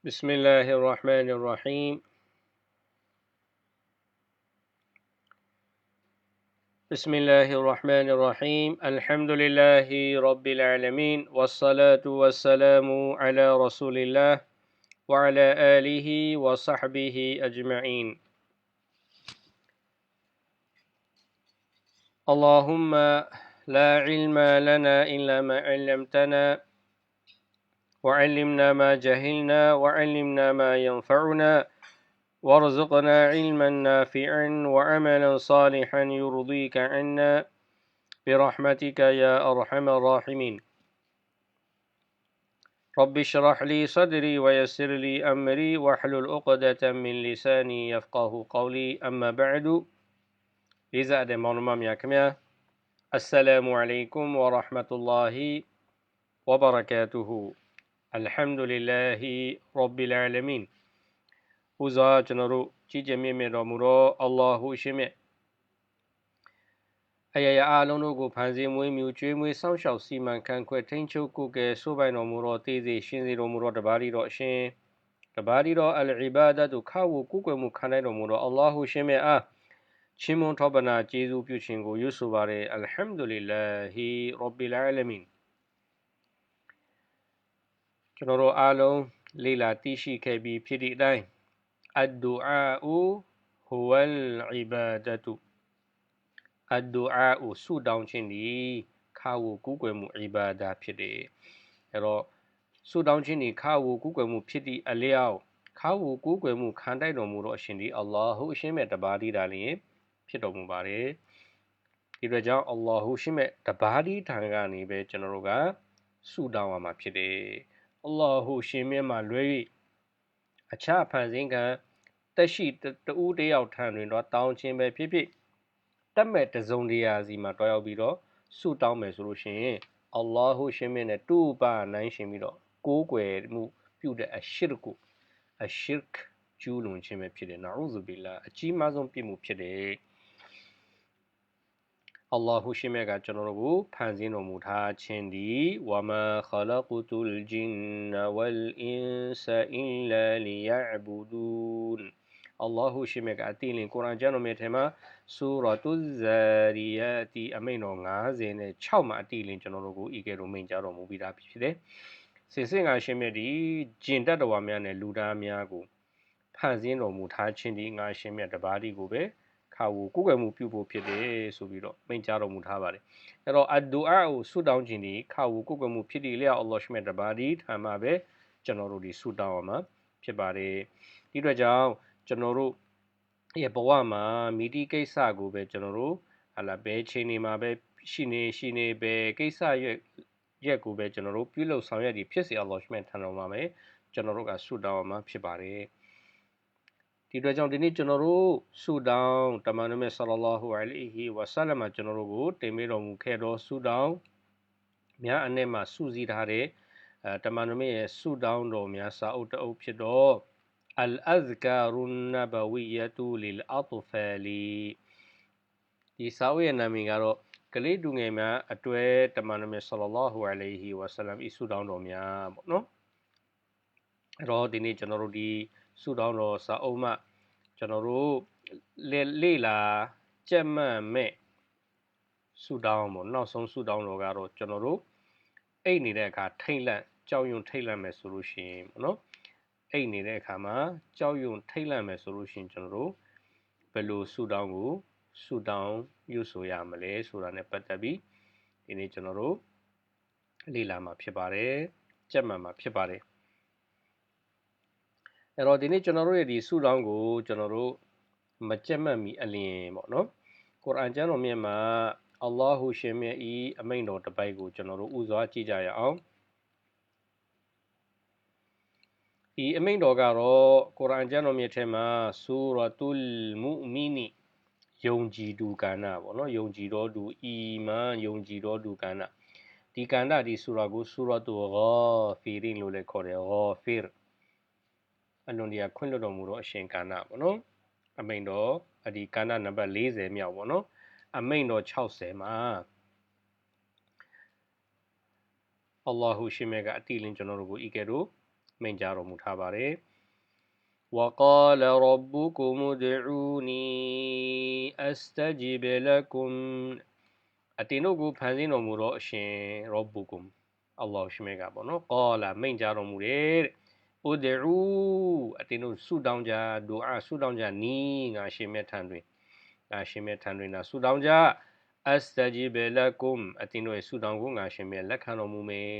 بسم الله الرحمن الرحيم. بسم الله الرحمن الرحيم. الحمد لله رب العالمين والصلاة والسلام على رسول الله وعلى آله وصحبه أجمعين. اللهم لا علم لنا إلا ما علمتنا وعلمنا ما جهلنا وعلمنا ما ينفعنا وارزقنا علما نافعا وعملا صالحا يرضيك عنا برحمتك يا أرحم الراحمين. رب اشرح لي صدري ويسر لي أمري واحلل عقدة من لساني يفقه قولي. أما بعد إذا أدم يا السلام عليكم ورحمة الله وبركاته. Alhamdulillahi Rabbil Alamin ဥစွာကျွန်တော်တို့ကြီးကျယ်မြင့်မြတ်တော်မူသောအလ္လာဟူရှင်မြတ်အယယအားလုံးတို့ကိုဖန်ဆင်းမွေးမြူကျွေးမွေးစောင့်ရှောက်စီမံခန့်ခွဲထိန်းချုပ်ကိုယ်ကယ်ဆိုးပိုင်တော်မူသောတည်စေရှင်စေတော်မူသောတပါးရီတော်အရှင်တပါးရီတော်အလ်အီဘာဒတ်ကိုခါဝကုကွယ်မှုခံနိုင်တော်မူသောအလ္လာဟူရှင်မြတ်အားချင်းမွန်ထောပနာကျေးဇူးပြုခြင်းကိုရွတ်ဆိုပါရယ်အလ်ဟမ်ဒူလ illah ရဘ်ဘီလ်အာလမင် ကျွန်တော်တို့အားလုံးလေ့လာသိရှိခဲ့ပြီးဖြစ်သည့်အတိုင်းအဒူအာအူဟူဝလ်အီဘာဒတုအဒူအာအူဆုတောင်းခြင်းဒီခါဝကူးကွယ်မှုအီဘာဒါဖြစ်တယ်အဲတော့ဆုတောင်းခြင်းဒီခါဝကူးကွယ်မှုဖြစ်သည့်အလျောက်ခါဝကူးကွယ်မှုခံတိုက်တော်မူသောအရှင်ဒီအလ္လာဟူအရှင်မြတ်တပါးတည်းတာလျင်ဖြစ်တော်မူပါတယ်ဒီအတွက်ကြောင့်အလ္လာဟူရှင်မြတ်တပါးတည်းထံကနေပဲကျွန်တော်တို့ကဆုတောင်းရမှာဖြစ်တယ် အလ္လာဟူရှင်မြတ်မှလွဲ၍အခြားဖန်ဆင်းခံတက်ရှိတူးတယောက်ထံတွင်တော့တောင်းခြင်းပဲဖြစ်ဖြစ်တက်မဲ့တစုံတရာစီမှာတွားရောက်ပြီးတော့ဆုတောင်းမယ်ဆိုလို့ရှိရင်အလ္လာဟူရှင်မြတ်နဲ့တူပါနိုင်ရှင်ပြီးတော့ကိုးကွယ်မှုပြုတဲ့အရှရ်ကိုအရှရ်ကျူးလွန်ခြင်းပဲဖြစ်တယ်နာဥဇူဘီလာအကြီးမားဆုံးပြစ်မှုဖြစ်တယ် အလ္လာဟူရှိမြတ်ကကျွန်တော်တို့ကိုဖန်ဆင်းတော်မူထားခြင်းသည်ဝမာခလကတူလ်ဂျင်နဝလ်အင်ဆာအင်လာလီယအဘူဒူန်အလ္လာဟူရှိမြတ်ကအတိလင်ကုရ်အာန်ကျမ်းတော်မြတ်ထဲမှာဆူရတ်ဇာရီယာတီအမိန့်တော်90နဲ့6မှာအတိလင်ကျွန်တော်တို့ကိုဤကဲ့သို့မိန့်ကြားတော်မူပြီးသားဖြစ်တယ်။စေစင်ကရှင်မြတ်ဒီဂျင်တတ်တော်များနဲ့လူသားများကိုဖန်ဆင်းတော်မူထားခြင်းဒီငါရှင်မြတ်တပါးဒီကိုပဲ ခါကိုကိုယ်ွယ်မှုပြုဖို့ဖြစ်တယ်ဆိုပြီးတော့မိန့်ကြားတော်မူထားပါတယ်အဲ့တော့အဒူအာကိုဆုတောင်းခြင်းဒီခါကိုကိုယ်ွယ်မှုဖြစ်တယ်လေအလ္လာဟ်ရှမြတ်တပါဒီထာမှာပဲကျွန်တော်တို့ဒီဆုတောင်းအောင်မှာဖြစ်ပါတယ်ဒီအတွက်ကြောင့်ကျွန်တော်တို့ရဲ့ဘဝမှာမိတီကိစ္စကိုပဲကျွန်တော်တို့ဟာလာဘဲချိန်နေမှာပဲရှိနေရှိနေပဲကိစ္စရဲ့ရက်ကိုပဲကျွန်တော်တို့ပြုလုပ်ဆောင်ရွက်ဒီဖြစ်စေအလ္လာဟ်ရှမြတ်ထံတော်မှာပဲကျွန်တော်တို့ကဆုတောင်းအောင်မှာဖြစ်ပါတယ် ဒီအတွက်ကြောင့်ဒီနေ့ကျွန်တော်တို့ဆူတောင်းတမန်တော်မြတ်ဆလလာဟူအလိုင်ဟီဝါဆလမ်ကျွန်တော်တို့ကိုတင်ပေးတော်မူခဲ့သောဆူတောင်းများအ내မှာစုစည်းထားတဲ့အဲတမန်တော်မြတ်ရဲ့ဆူတောင်းတော်များစာအုပ်တအုပ်ဖြစ်တော့ الأذكار النبوية للأطفال ဒီစာအုပ်ရဲ့နာမည်ကတော့ကလေးတူငယ်များအတွဲတမန်တော်မြတ်ဆလလာဟူအလိုင်ဟီဝါဆလမ်ဤဆူတောင်းတော်များပေါ့နော်အဲ့တော့ဒီနေ့ကျွန်တော်တို့ဒီ ဆုတောင်းတော်စာအုပ်မှကျွန်တော်တို့လေ့လာကြက်မှတ်မဲ့ဆုတောင်းပေါ့နောက်ဆုံးဆုတောင်းတော်ကတော့ကျွန်တော်တို့အိတ်နေတဲ့အခါထိတ်လန့်ကြောက်ရွံ့ထိတ်လန့်မယ်ဆိုလို့ရှိရင်ပေါ့နော်အိတ်နေတဲ့အခါမှာကြောက်ရွံ့ထိတ်လန့်မယ်ဆိုလို့ရှိရင်ကျွန်တော်တို့ဘယ်လိုဆုတောင်းကိုဆုတောင်းယူဆိုရမလဲဆိုတာ ਨੇ ပတ်သက်ပြီးဒီနေ့ကျွန်တော်တို့လေ့လာမှာဖြစ်ပါတယ်ကြက်မှတ်မှာဖြစ်ပါတယ် အဲ့တော့ဒီနေ့ကျွန်တော်တို့ရဲ့ဒီဆုတောင်းကိုကျွန်တော်တို့မကြက်မှတ်မီအလင်းပေါ့နော်ကုရ်အာန်ကျမ်းတော်မြတ်မှာအလ္လာဟူရှင်မြတ်ဤအမိန့်တော်တစ်ပိုက်ကိုကျွန်တော်တို့ဥစွာကြည့်ကြရအောင်ဒီအမိန့်တော်ကတော့ကုရ်အာန်ကျမ်းတော်မြတ်ထဲမှာဆူရတ်ုလ်မူမီနီယုံကြည်သူကဏ္ဍပေါ့နော်ယုံကြည်တော်သူအီမန်ယုံကြည်တော်သူကဏ္ဍဒီကဏ္ဍဒီဆူရာကိုဆူရတ်ူဂါဖီရင်လို့လည်းခေါ်တယ်ဂါဖီရ် အလွန်တရာခွင့်လွှတ်တော်မူသောအရှင်ကာဏပေါ့နော်အမိန်တော်အဒီကာဏနံပါတ်40မြောက်ပေါ့နော်အမိန်တော်60မှာအလ္လာဟူရှိမေကအတိလင်းကျွန်တော်တို့ကိုဤကဲ့သို့မိန့်ကြားတော်မူထားပါတယ်ဝကာလရဘ်ဘူကုမဒူနီအစတဂျီဘလကုမ်အတင်တို့ကိုဖန်ဆင်းတော်မူသောအရှင်ရဘ်ဘူကုမ်အလ္လာဟူရှိမေကပေါ့နော်ကာလာမိန့်ကြားတော်မူတယ်တဲ့ ဥဒရူအတင်တို့ဆုတောင်းကြဒူအာဆုတောင်းကြနီးငါရှင်မြတ်ထံတွင်ငါရှင်မြတ်ထံတွင်နာဆုတောင်းကြအစတဂျီဘလကုမ်အတင်တို့ရဲ့ဆုတောင်းကိုငါရှင်မြတ်လက်ခံတော်မူမယ်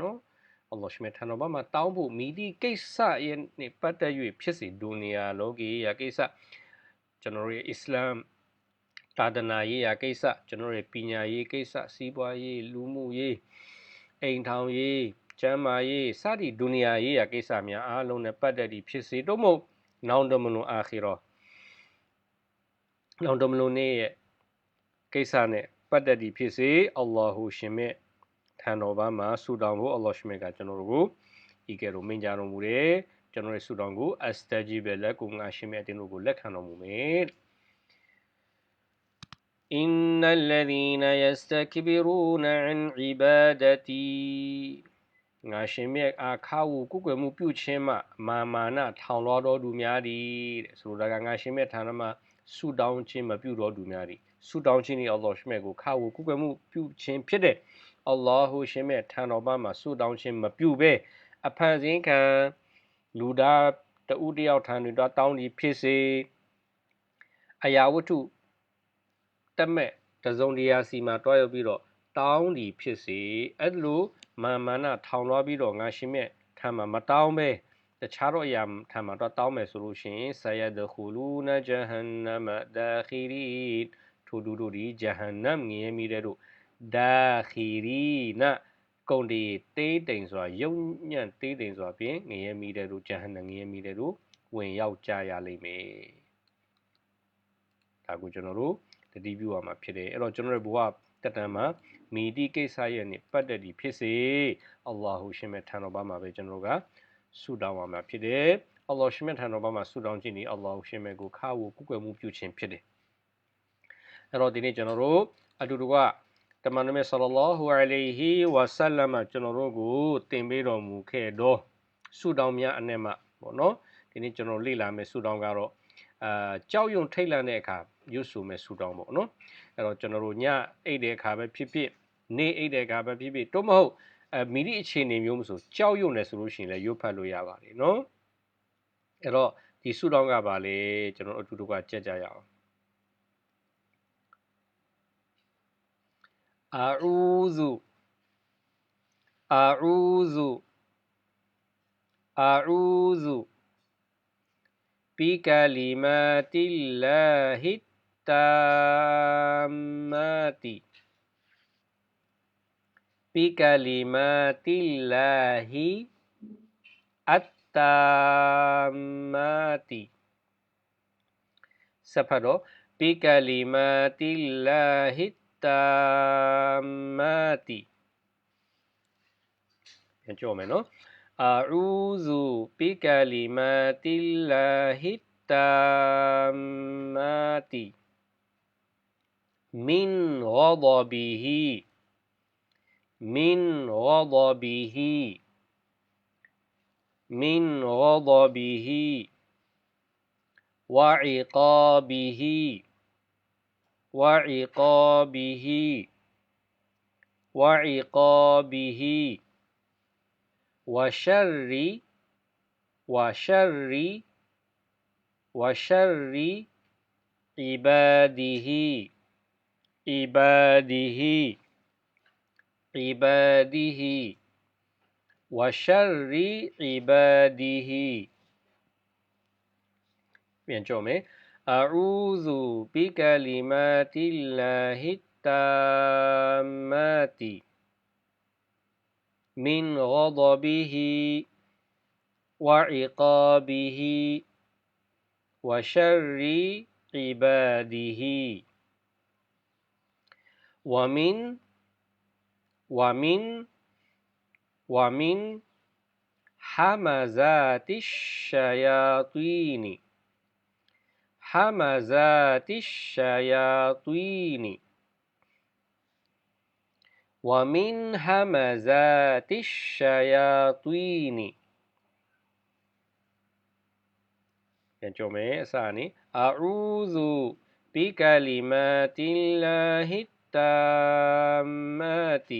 နော်အလ္လာဟ်ရှင်မြတ်ထံတော်ဘာမှာတောင်းဖို့မိဒီကိစ္စရဲ့နဲ့ပတ်သက်၍ဖြစ်စေဒုနီယာလောကီယာကိစ္စကျွန်တော်ရဲ့အစ္စလာမ်သာသနာရေးရာကိစ္စကျွန်တော်ရဲ့ပညာရေးကိစ္စစီးပွားရေးလူမှုရေးအိမ်ထောင်ရေး ကျမ်းမာရေးစသည့်ဒုနီယာရေးရာကိစ္စများအားလုံးနဲ့ပတ်သက်သည့်ဖြစ်စေတော့မဟုတ်နောင်တမလွန်အာခီရောနောင်တမလွန်နေ့ရဲ့ကိစ္စနဲ့ပတ်သက်သည့်ဖြစ်စေအလ္လာဟူရှင်မြတ်ထံတော်ဘာမှာဆူတောင်းဖို့အလ္လာဟ်ရှင်မြတ်ကကျွန်တော်တို့ကိုဤကဲ့သို့မိန့်ကြားတော်မူတယ်ကျွန်တော်ရဲ့ဆူတောင်းကိုအစတဂျီဘယ်လက်ကိုငါရှင်မြတ်တင်တို့ကိုလက်ခံတော်မူမယ် إن الذين يستكبرون عن عبادتي ငါရှင်မြတ်အားခါဝကုကွယ်မှုပြုခြင်းမှမာမာနထောင်လွှားတော်သူများသည်တဲ့ဆိုလိုတာကငါရှင်မြတ်ဌာနမှာဆုတောင်းခြင်းမပြုတော်သူများသည်ဆုတောင်းခြင်းဤအလ္လာဟ်ရှင်မြတ်ကိုခါဝကုကွယ်မှုပြုခြင်းဖြစ်တဲ့အလ္လာဟ်ရှင်မြတ်ထံတော်ဘာမှာဆုတောင်းခြင်းမပြုဘဲအဖန်ဆင်းခံလူသားတဦးတယောက်ထံတွင်တောင်းသည်ဖြစ်စေအရာဝတ္ထုတက်မဲ့တစုံတရာစီမှာတွားရောက်ပြီးတော့ တောင်းဒီဖြစ်စေအဲ့လိုမာမာနထောင်လွှားပြီးတော့ငါရှင်မြတ်ထံမှာမတောင်းပဲတခြားတော့အရာထံမှာတော့တောင်းမယ်ဆိုလို့ရှိရင်ဆယဒခူလူနဂျဟန်နမဒါခီရီထိုဒူတို့ဒီဂျဟန်နမ်ငရဲမိတဲ့တို့ဒါခီရီနကုံဒီတေးတိမ်ဆိုတာယုံညံ့တေးတိမ်ဆိုတာဖြင့်ငရဲမိတဲ့တို့ဂျဟန်နမ်ငရဲမိတဲ့တို့ဝင်ရောက်ကြရလိမ့်မယ်ဒါကိုကျွန်တော်တို့တတိပြုရမှာဖြစ်တယ်အဲ့တော့ကျွန်တော်တို့ဘဝတက်တန်မှာ မီဒီကိစ္စရဲ့နေပတ်သက်ပြီးဖြစ်စေအလ္လာဟူရှင်မဲ့ထံတော်ဘာမှာပဲကျွန်တော်တို့ကဆုတောင်းပါမှာဖြစ်တယ်အလ္လာဟ်ရှင်မဲ့ထံတော်ဘာမှာဆုတောင်းခြင်းဒီအလ္လာဟူရှင်မဲ့ကိုခါဝကုကွယ်မှုပြုခြင်းဖြစ်တယ်အဲ့တော့ဒီနေ့ကျွန်တော်တို့အတူတူကတမန်တော်မြတ်ဆလလောဟူအလိုင်ဟီဝါဆလမ်ကျွန်တော်တို့ကိုတင်ပေးတော်မူခဲ့တော့ဆုတောင်းများအနဲ့မှပေါ့နော်ဒီနေ့ကျွန်တော်လေ့လာမယ့်ဆုတောင်းကတော့အာကြောက်ရွံ့ထိတ်လန့်တဲ့အခါရွတ်ဆိုမဲ့ဆူတောင်းပေါ့နော်အဲ့တော့ကျွန်တော်တို့ညအိတ်တဲ့အခါပဲဖြစ်ဖြစ် နေအိတ်တဲ့အခါပဲဖြစ်ဖြစ်တော့မဟုတ်အဲမိဒီအခြေအနေမျိုးမဆိုကြောက်ရွံ့နေဆိုလို့ရှိရင်လည်းရွတ်ဖတ်လို့ရပါတယ်နော်အဲ့တော့ဒီဆူတောင်းကပါလေကျွန်တော်အတူတူကကြက်ကြရအောင်အာအူဇူအာအူဇူအာအူဇူ بكلمات الله التامات بكلمات الله التامات. سفر بكلمات الله التامات. أعوذ بكلمات الله التامات. من غضبه من غضبه. من غضبه. وعقابه. وعقابه. وعقابه. وشر. وشر. وشر عباده. عباده. عباده وشر عباده. เปลี่ยนโจทย์ไหม أعوذ بكلمات الله التامات من غضبه وعقابه وشر عباده. ومن ومن ومن حمزات الشياطين. حمزات الشياطين. ومن همزات الشياطين. أعوذ بكلمات الله التامات.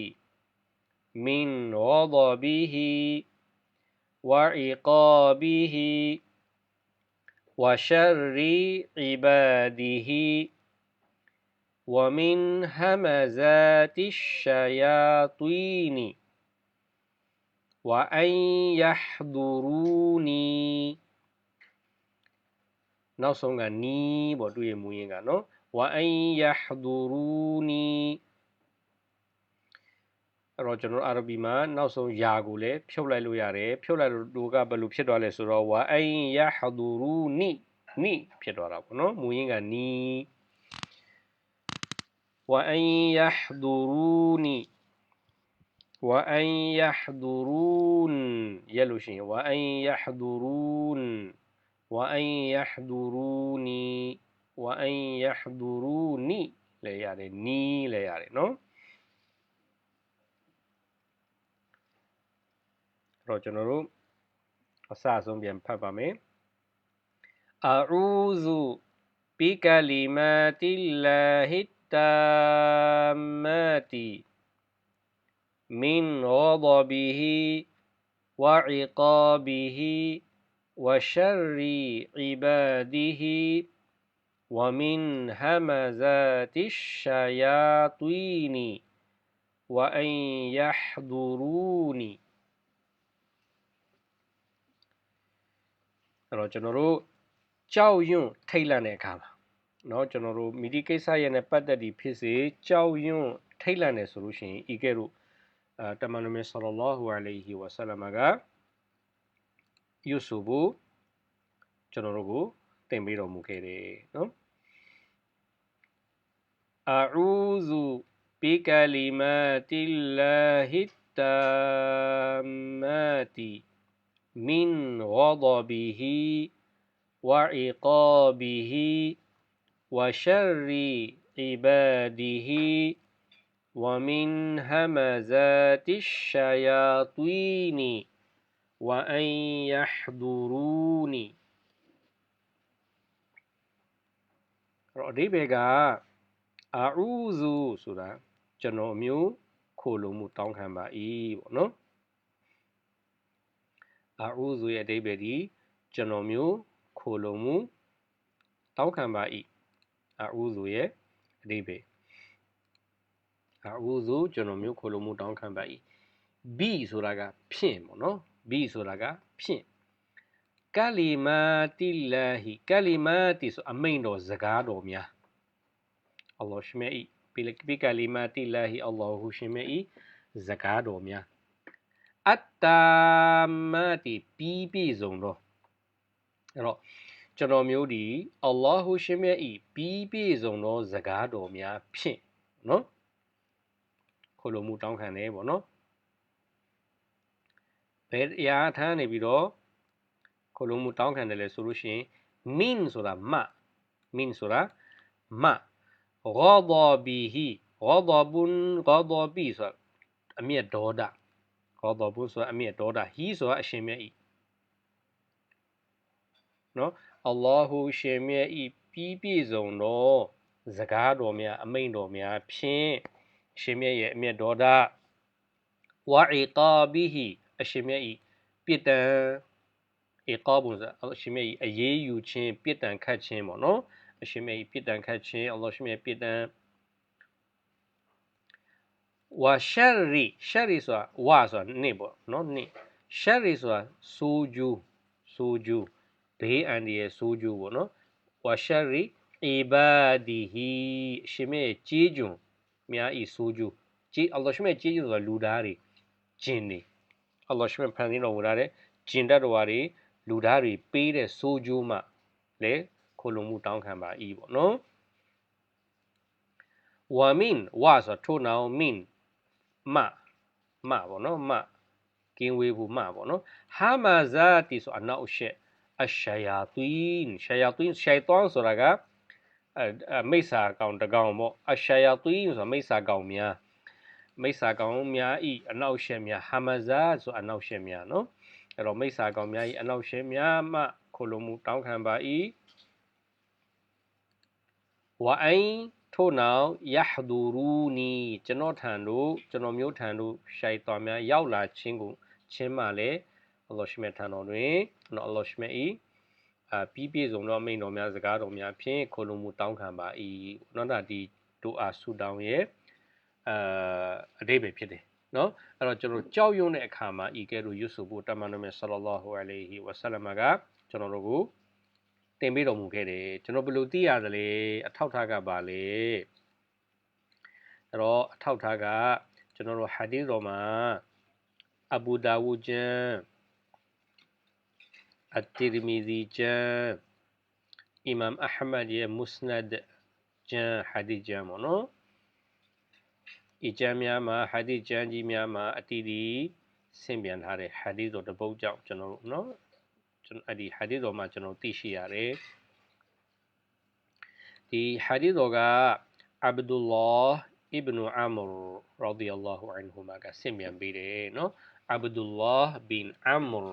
စနေအာဥဇူဘီကလီမာတီလာဟီတာမာတီမင်ဝဒဘီဟီဝါအီကာဘီဟီ وشر عباده ومن همزات الشياطين وأن يحضروني နောက်ဆုံးကနီးပေါ့တွေ့ရမူရင်းကနော်ဝအန်ယဟဒူရူနီ အဲ့တော့ကျွန်တော် RB မှာနောက်ဆုံးယာကိုလည်းဖြုတ်လိုက်လို့ရတယ်ဖြုတ်လိုက်လို့တို့ကဘယ်လိုဖြစ်သွားလဲဆိုတော့ဝါအိုင်ယဟဒူရူနီနီဖြစ်သွားတာပေါ့နော်မူရင်းကနီဝါအိုင်ယဟဒူရူနီဝါအိုင်ယဟဒူရူန်ရလို့ရှိရင်ဝါအိုင်ယဟဒူရူန်ဝါအိုင်ယဟဒူရူနီဝါအိုင်ယဟဒူရူနီလဲရတယ်နီလဲရတယ်နော် တော့ကျွန်တော်တို့အစအဆုံးပြန်ဖတ်ပါမယ် أعوذ بكلمات الله التامات من غضبه وعقابه وشر عباده ومن همزات الشياطين وأن يحضروني အဲ့တော့ကျွန်တော်တို့ကြောက်ရွံ့ထိတ်လန့်တဲ့အခါမှာเนาะကျွန်တော်တို့မိဒီကိစ္စရဲ့နဲ့ပတ်သက်ပြီးဖြစ်စေကြောက်ရွံ့ထိတ်လန့်နေဆိုလို့ရှိရင်ဤကဲ့သို့အဲတမန်တော်မြတ်ဆလ္လာလဟူအလိုင်ဟီဝဆလမ်ကယူဆူဘူးကျွန်တော်တို့ကိုသင်ပေးတော်မူခဲ့တယ်နော်အူဇူဘီကလီမာတီလာဟီတာမာတီ မင်ဂဒဘီဟီဝအီကာဘီဟီ وشر عباده ومن همزات الشياطين وأن يحضروني တော့အဓိပ္ပာယ်ကအာဥဇူဆိုတာကျွန်တော်မျိုးခိုလုံမှုတောင်းခံပါ၏ပေါ့နော် အာဥဇူရဲ့အဓိပ္ပာယ်ဒီကျွန်တော်မျိုးခိုလုံမှုတောင်းခံပါ၏အာဥဇူရဲ့အဓိပ္ပာယ်အာဥဇူကျွန်တော်မျိုးခိုလုံမှုတောင်းခံပါ၏ဘီဆိုတာကဖြင့်ပေါ့နော်ဘီဆိုတာကဖြင့်ကလီမာတီလာဟီကလီမာတီဆိုအမိန်တော်စကားတော်များအလ္လာဟ်ရှမေဤပိကလီမာတီလာဟီအလ္လာဟူရှမေဤစကားတော်များ အတ္တာမာတီပြီးပြည့်စုံတော့အဲ့တော့ကျွန်တော်မျိုးဒီအလ္လာဟူရှမေဤပြီးပြည့်စုံသောစကားတော်များဖြင့်နော်ခိုလိုမှုတောင်းခံတယ်ပေါ့နော်ဘယ်အရာထမ်းနေပြီးတော့ခိုလုံးမှုတောင်းခံတယ်လေဆိုလို့ရှိရင် min ဆိုတာမ min ဆိုတာမ ghadabihi ghadabun ghadabi ဆိုတာအမျက်ဒေါ ဒ ghadabun ဆိုတာအမျက်ဒေါဒ hi ဆိုတာအရှင်မြတ်ဤနော်အလ္လာဟူရှင်မြတ်ဤပြီးပြည့်စုံသောစကားတော်များအမိန့်တော်များဖြင့်ရှင်မြတ်ရဲ့အမျက်ဒေါဒဝါအီကာဘီဟီအရှင်မြတ်ဤပြစ်ဒဏ်အကောဘုံဆိုအရှင်မြတ်ဤအရေးယူခြင်းပြစ်ဒဏ်ခတ်ခြင်းပေါ့နော်အရှင်မြတ်ဤပြစ်ဒဏ်ခတ်ခြင်းအလ္လာဟ်ရှင်မြတ်ပြစ်ဒဏ် ဝါရှာရီရှာရီဆိုတာဝါဆိုတာနစ်ပေါ့နော်နစ်ရှာရီဆိုတာဆိုးကျူးဆိုးကျူးဘေးအန္တရာယ်ဆိုးကျူးပေါ့နော်ဝါရှာရီအီဘာဒီဟီအရှင်မြတ်ကြေးကျွန်များဤဆိုးကျူးကြေးအလ္လာဟ်ရှင်မြတ်ကြေးကျွန်ဆိုတာလူသားတွေဂျင်တွေအလ္လာဟ်ရှင်ဖန်ဆင်းတော်မူထားတဲ့ဂျင်တတ်တော်တွေလူသားတွေပေးတဲ့ဆိုးကျိုးမှလည်းခိုလုံမှုတောင်းခံပါ၏ပေါ့နော်ဝါမင်ဝါဆိုထို့နောင်မင် မမပေါ့နော်မကင်းဝေးဖို့မပေါ့နော်ဟာမာဇာတီဆိုအနောက်ရှက်အရှာယာသွင်းရှာယာသွင်းရှိုင်တောင်းဆိုတာကအဲမိစ္ဆာကောင်တကောင်ပေါ့အရှာယာသွင်းဆိုတာမိစ္ဆာကောင်များမိစ္ဆာကောင်များဤအနောက်ရှက်များဟာမဇာဆိုအနောက်ရှက်များနော်အဲ့တော့မိစ္ဆာကောင်များဤအနောက်ရှက်များမှခိုလုံမှုတောင်းခံပါ၏ဝအိုင် ထို့နောက်ယဟဒူရူနီကျွန်တော်ထံသို့ကျွန်တော်မျိုးထံသို့ရှိုက်တော်များရောက်လာခြင်းကိုချင်းမှလည်းအလ္လာဟ်ရှမြတ်ထံတော်တွင်နော်အလ္လာဟ်ရှမြတ်၏အာပြီးပြည့်စုံသောမိန်တော်များစကားတော်များဖြင့်ခိုလုံမှုတောင်းခံပါ၏နော်ဒါဒီဒူအာဆူတောင်းရဲ့အာအတိပ္ပယ်ဖြစ်တယ်နော်အဲ့တော့ကျွန်တော်ကြောက်ရွံ့တဲ့အခါမှာဤကဲ့သို့ရွတ်ဆိုဖို့တမန်တော်မြတ်ဆလ္လာလာဟူအလိုင်ဟီဝဆလမ်ကကျွန်တော်တို့ကို တင်ပေးတော်မူခဲ့တယ်ကျွန်တော်ဘယ်လိုသိရတယ်လဲအထောက်ထားကပါလေအဲ့တော့အထောက်ထားကကျွန်တော်တို့ဟာဒီတော်မှာအဘူဒါဝူကျမ်းအတ်တီရမီဇီကျမ်းအီမမ်အဟမဒ်ရဲ့မုစနဒ်ကျမ်းဟာဒီကျမ်းပေါ့နော်ဤကျမ်းများမှာဟာဒီကျမ်းကြီးများမှာအတီးဒီဆင့်ပြန်ထားတဲ့ဟာဒီတော်တပုတ်ကြောင့်ကျွန်တော်တို့နော် ကျွန်တော်အဲ့ဒီဟာဒီတော်မှာကျွန်တော်သိရှိရတယ်ဒီဟာဒီတော်ကအဗ်ဒူလာအစ်ဘနူအမရရာဒီအလာဟူအန်ဟူမာကဆင့်ပြန်ပေးတယ်နော်အဗ်ဒူလာဘင်အမရ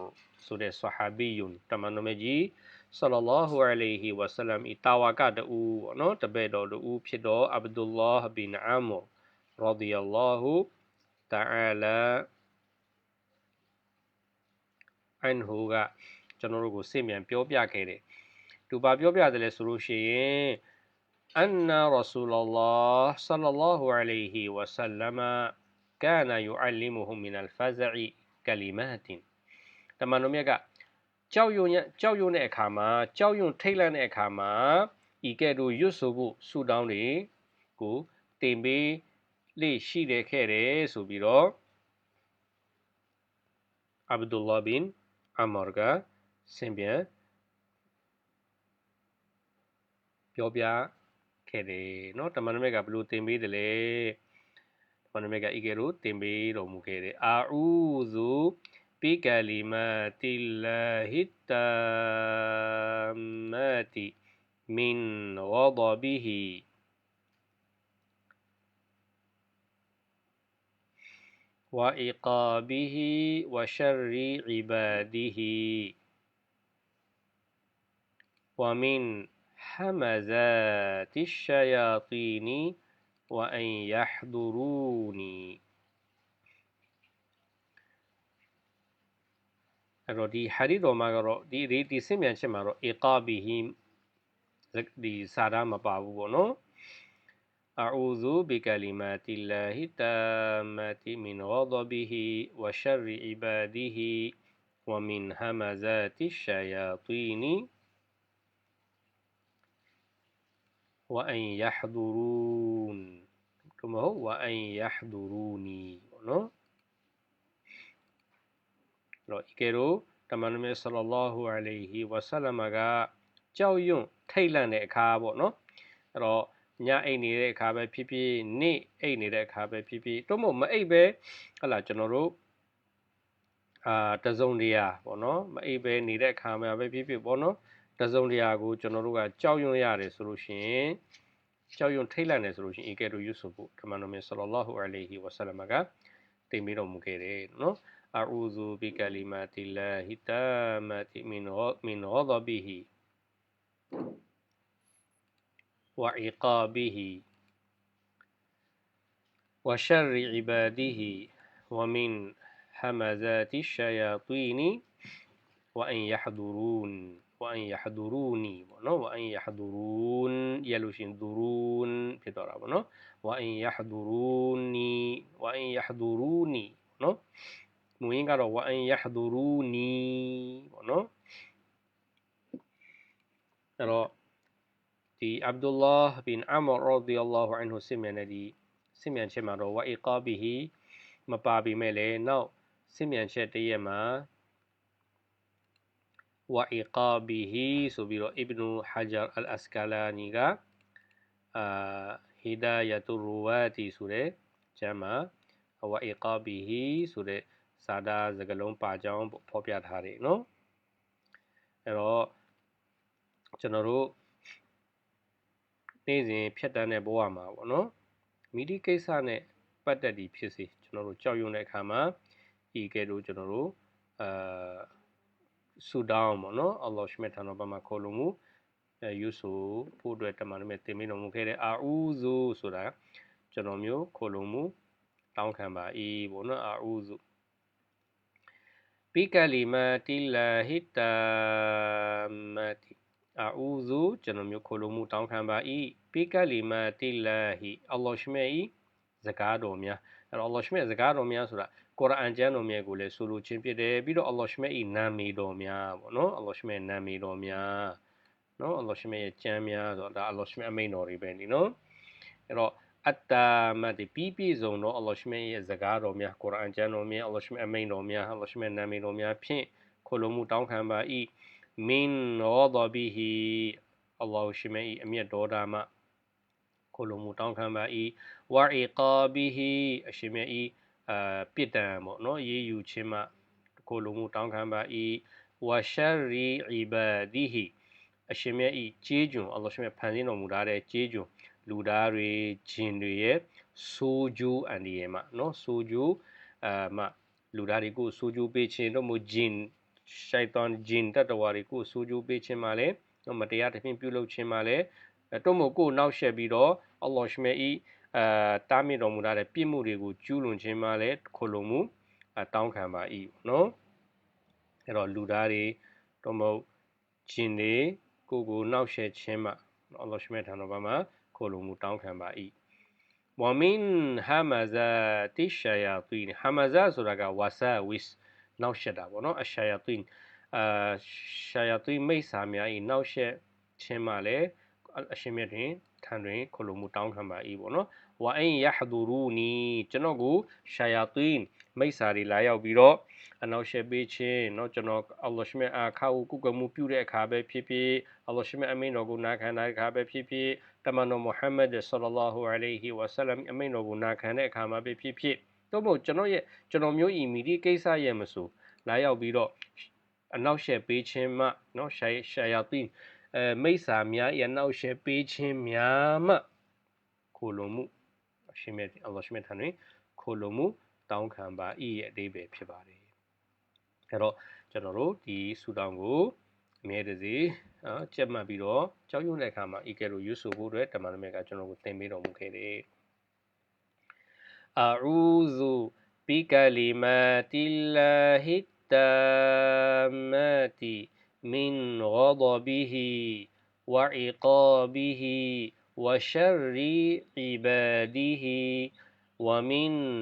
ဆိုတဲ့ဆဟာဘီယွန်တမန်တော်မြတ်ကြီးဆလလာဟူအလိုင်ဟီဝဆလမ်ဤတာဝကတူပေါ့နော်တပည့်တော်တူဖြစ်တော်အဗ်ဒူလာဘင်အမရ radiyallahu ta'ala အန်ဟူက ကျွန်တော်တို့ကိုစင်မြန်ပြောပြခဲ့တယ်သူဘာပြောပြတယ်လဲဆိုလို့ရှိရင်အန်နာရဆူလလာဆလလာဟူအလိုင်ဟီဝဆလမကာနာယူအလီမူဟူမင်အလ်ဖဇီကလီမာတင်တမန်တော်မြတ်ကကြောက်ရွံ့ကြောက်ရွံ့တဲ့အခါမှာကြောက်ရွံ့ထိတ်လန့်တဲ့အခါမှာဤကဲ့သို့ရွတ်ဆိုဖို့ဆူတောင်းတွေကိုတင်ပေးလေ့ရှိတယ်ခဲ့တယ်ဆိုပြီးတော့အဗ်ဒူလာဘင်အမာရ်က ဆင်ပြန်ပြောပြခဲ့တယ်เนาะတမန်တော်မြတ်ကဘယ်လိုသင်ပေးတယ်လဲတမန်တော်မြတ်ကဤကဲ့သို့သင်ပေးတော်မူခဲ့တယ်အာဥဇူဘီကလီမာတီလာဟီတာမတီမင်ဝဒဘီဟီ وإقابه وشر عباده ومن حمزات الشياطين وأن يحضروني အဲ့တော့ဒီဟာဒီတော်မှာကတော့ဒီဒီဒီစင်မြန်ချက်မှာတော့ iqabihi ဒီစာသားမပါဘူးပေါ့နော် أعوذ بكلمات الله التامة من غضبه وشر عباده ومن همزات الشياطين وأن يحضرون كما هو وأن يحضروني နော်တော့ဤကဲတော့တမန်တော်မြတ်ဆလလောဟူအလိုင်ဟီဝဆလမ်ကကြောက်ရွံ့ထိတ်လန့်တဲ့အခါပေါ့နော်အဲ့တော့ညအိတ်နေတဲ့အခါပဲဖြစ်ဖြစ်နေ့အိတ်နေတဲ့အခါပဲဖြစ်ဖြစ်တော့မအိတ်ပဲဟလာကျွန်တော်တို့အာတစုံတရာပေါ့နော်မအိတ်ပဲနေတဲ့အခါမှာပဲဖြစ်ဖြစ်ပေါ့နော် တစုံတရာကိုကျွန်တော်တို့ကကြောက်ရွံ့ရတယ်ဆိုလို့ရှိရင်ကြောက်ရွံ့ထိတ်လန့်တယ်ဆိုလို့ရှိရင်ဧကဲတို့ယူဆိုဖို့ဓမ္မတော်မြတ်ဆလလောဟူအလိုင်ဟီဝဆလမ်ကတင်ပြီးတော်မူခဲ့တယ်နော် أعوذ بكلمات الله التامة من من غضبه وعقابه وشر عباده ومن همزات الشياطين وأن يحضرون ဝအန်ယဟဒူရူနီပေါ့နော်ဝအန်ယဟဒူရူန်ရလို့ရှင်ဒူရူန်ဖြစ်သွားတာပေါ့နော်ဝအန်ယဟဒူရူနီဝအန်ယဟဒူရူနီနော်မူရင်းကတော့ဝအန်ယဟဒူရူနီပေါ့နော်အဲ့တော့ဒီအဗ်ဒူလာဘင်အမရ်ရာဒီအလ္လာဟူအန်ဟူစင်မြန်တဲ့ဒီစင်မြန်ချက်မှာတော့ဝအီကာဘီဟီမပါပေမဲ့လည်းနောက်စင်မြန်ချက်တည့်ရက်မှာ ဝအီကာဘီဟီဆိုပြီးတော့အစ်ဘနူဟာဂျာအလ်အစကာလာနီကအာဟီဒါယတူရူဝါတီဆိုတဲ့ကျမ်းမှာဝအီကာဘီဟီဆိုတဲ့စာသားစကားလုံးပါကြောင်းဖော်ပြထားတယ်နော်အဲ့တော့ကျွန်တော်တို့နေ့စဉ်ဖြတ်တန်းတဲ့ဘဝမှာပေါ့နော်မိဒီကိစ္စနဲ့ပတ်သက်ပြီးဖြစ်စေကျွန်တော်တို့ကြောက်ရွံ့တဲ့အခါမှာဤကဲ့သို့ကျွန်တော်တို့အာ ဆူတောင်းပေါ့နော်အလ္လာဟ်ရှမြတ်ထံတော်ဘက်မှာခေါ်လို့မူအဲယူဆူဖို့အတွက်တမန်တော်မြတ်တင်မိတော်မူခဲ့တဲ့အာအူဇူဆိုတာကျွန်တော်မျိုးခေါ်လို့မူတောင်းခံပါ၏ပေါ့နော်အာအူဇူဘီကလီမာတီလာဟီတာမတီအာအူဇူကျွန်တော်မျိုးခေါ်လို့မူတောင်းခံပါ၏ဘီကလီမာတီလာဟီအလ္လာဟ်ရှမြတ်၏စကားတော်များအဲ့တော့အလ္လာဟ်ရှမြတ်စကားတော်များဆိုတာ ကုရ်အာန်ကျမ်းတော်မြတ်ကိုလည်းဆိုလိုခြင်းဖြစ်တယ်ပြီးတော့အလ္လာဟ်ရှမြတ်၏နာမည်တော်များပေါ့နော်အလ္လာဟ်ရှမြတ်နာမည်တော်များနော်အလ္လာဟ်ရှမြတ်ရဲ့ကျမ်းများဆိုတော့ဒါအလ္လာဟ်ရှမြတ်အမိန်တော်တွေပဲဒီနော်အဲ့တော့အတ္တာမတ်ပြီးပြည့်စုံတော့အလ္လာဟ်ရှမြတ်ရဲ့စကားတော်များကုရ်အာန်ကျမ်းတော်များအလ္လာဟ်ရှမြတ်အမိန်တော်များအလ္လာဟ်ရှမြတ်နာမည်တော်များဖြင့်ခိုလိုမှုတောင်းခံပါ၏မင်ရောဒဘီဟီအလ္လာဟ်ရှမြတ်၏အမျက်တော်ဒါမှခိုလိုမှုတောင်းခံပါ၏ဝါအီကာဘီဟီအရှင်မြတ်၏ အာပြစ်ဒဏ်ပေါ့နော်ရေးယူခြင်းမှကိုလိုမှုတောင်းခံပါ၏ဝါရှာရီအီဘာဒီဟီအရှင်မြတ်ဤကျေးကျွန်အလ္လာဟ်ရှင်မြတ်ဖန်ဆင်းတော်မူထားတဲ့ကျေးကျွန်လူသားတွေဂျင်တွေရဲ့ဆိုးကျိုးအန္တရာယ်မှနော်ဆိုးကျိုးအာမှလူသားတွေကိုဆိုးကျိုးပေးခြင်းတော့မဂျင်ရှိုက်တန်ဂျင်တတဝါတွေကိုဆိုးကျိုးပေးခြင်းမှလည်းမတရားတစ်ဖြင့်ပြုလုပ်ခြင်းမှလည်းတော့မကိုနောက်ဆက်ပြီးတော့အလ္လာဟ်ရှင်မြတ်ဤ အာတားမြစ်တော်မူထားတဲ့ပြစ်မှုတွေကိုကျူးလွန်ခြင်းမှလည်းခိုလုံမှုတောင်းခံပါ၏နော်အဲ့တော့လူသားတွေတော့မဟုတ်ဂျင်တွေကိုကိုနောက်ဆက်ခြင်းမှအလ္လာဟ်ရှမြတ်ထံတော်ဘာမှာခိုလုံမှုတောင်းခံပါ၏ဝမင်ဟာမဇာတိရှာယာတီနဟာမဇာဆိုတာကဝါဆာဝစ်နောက်ဆက်တာပေါ့နော်အရှာယာတီနအာရှာယာတီမိတ်ဆာများ၏နောက်ဆက်ခြင်းမှလည်းအရှင်မြတ်တွင် ထံတွင်ခလိုမှုတောင်းခံပါ၏ပေါ့နော်ဝအင်ယဟဒူရူနီကျွန်တော်ကိုရှာယာတီနမိတ်ဆာတွေလာရောက်ပြီးတော့အနောက်ရှေ့ပေးခြင်းเนาะကျွန်တော်အလ္လာဟ်ရှမြတ်အခါကိုကုကမှုပြုတဲ့အခါပဲဖြစ်ဖြစ်အလ္လာဟ်ရှမြတ်အမိန်တော်ကိုနာခံတဲ့အခါပဲဖြစ်ဖြစ်တမန်တော်မုဟမ္မဒ်ဆလ္လာလဟူအလိုင်ဟီဝါဆလမ်အမိန်တော်ကိုနာခံတဲ့အခါမှာပဲဖြစ်ဖြစ်တော့မို့ကျွန်တော်ရဲ့ကျွန်တော်မျိုးဤမီဒီကိစ္စရဲ့မဆိုလာရောက်ပြီးတော့အနောက်ရှေ့ပေးခြင်းမှเนาะရှာရှာယာတီ အဲမိစ္ဆာများရဲ့နောက်ရှေ့ပေးခြင်းများမှခိုလုံမှုအရှင်မြတ်အလ္လာဟ်ရှမြတ်ထံတွင်ခိုလုံမှုတောင်းခံပါဤရဲ့အသေးပဲဖြစ်ပါတယ်အဲ့တော့ကျွန်တော်တို့ဒီဆူတောင်းကိုအမြဲတစေနော်ကြက်မှတ်ပြီးတော့ကြောက်ရွံ့တဲ့အခါမှာဤကဲ့သို့ရွတ်ဆိုဖို့အတွက်တမန်တော်မြတ်ကကျွန်တော်ကိုသင်ပေးတော်မူခဲ့တယ်အာဥဇူဘီကလီမာတီလာဟီတာမတီ من غضبه وعقابه وشر عباده ومن